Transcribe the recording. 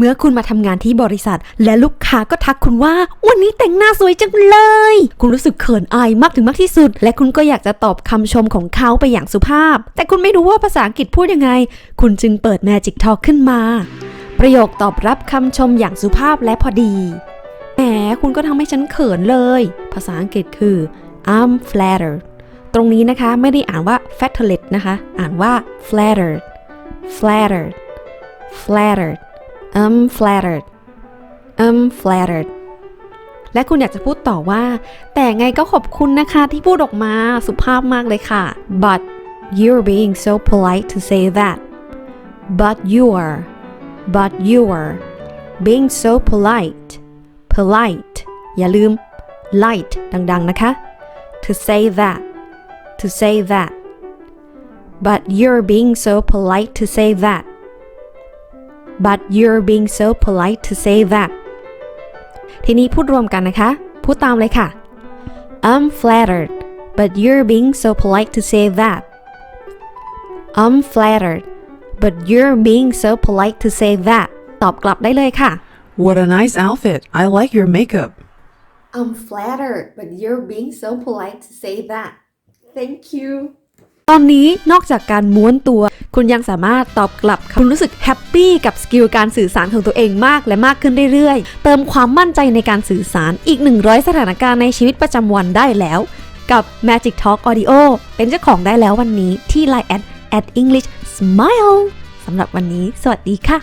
เมื่อคุณมาทำงานที่บริษัท และลูกค้าก็ทักคุณว่า วันนี้แต่งหน้าสวยจังเลย คุณรู้สึกเขินอายมากถึงมากที่สุด และคุณก็อยากจะตอบคำชมของเขาไปอย่างสุภาพ แต่คุณไม่รู้ว่าภาษาอังกฤษพูดยังไง คุณจึงเปิด Magic Talk ขึ้นมา ประโยคตอบรับคำชมอย่างสุภาพและพอดีแหมคุณก็ทำให้ฉันเขินเลย ภาษาอังกฤษคือ I'm flattered ตรงนี้นะคะไม่ได้อ่านว่า flattered นะคะ อ่านว่า flattered flattered flattered I'm flattered I'm flattered และคุณอยากจะพูดต่อว่า แต่ไงก็ขอบคุณนะคะที่พูดออกมาสุภาพมากเลยค่ะ but you're being so polite to say that but you're but you're being so polite polite อย่าลืม light ดังๆนะคะ to say that to say that but you're being so polite to say that but you're being so polite to say that ทีนี้พูดรวมกันนะคะ พูดตามเลยค่ะ I'm flattered but you're being so polite to say that I'm flattered but you're being so polite to say that ตอบกลับได้เลยค่ะ What a nice outfit. I like your makeup. I'm flattered but you're being so polite to say that thank you ตอนนี้นอกจากการม้วนตัว คุณยังสามารถตอบกลับ คุณรู้สึกแฮปปี้กับสกิลการสื่อสารของตัวเองมากและมากขึ้นเรื่อยๆ เติมความมั่นใจในการสื่อสารอีก 100 สถานการณ์ในชีวิตประจำวันได้แล้ว กับ Magic Talk Audio เป็นเจ้าของได้แล้ววันนี้ที่ Line at at English Smile สำหรับวันนี้ สวัสดีค่ะ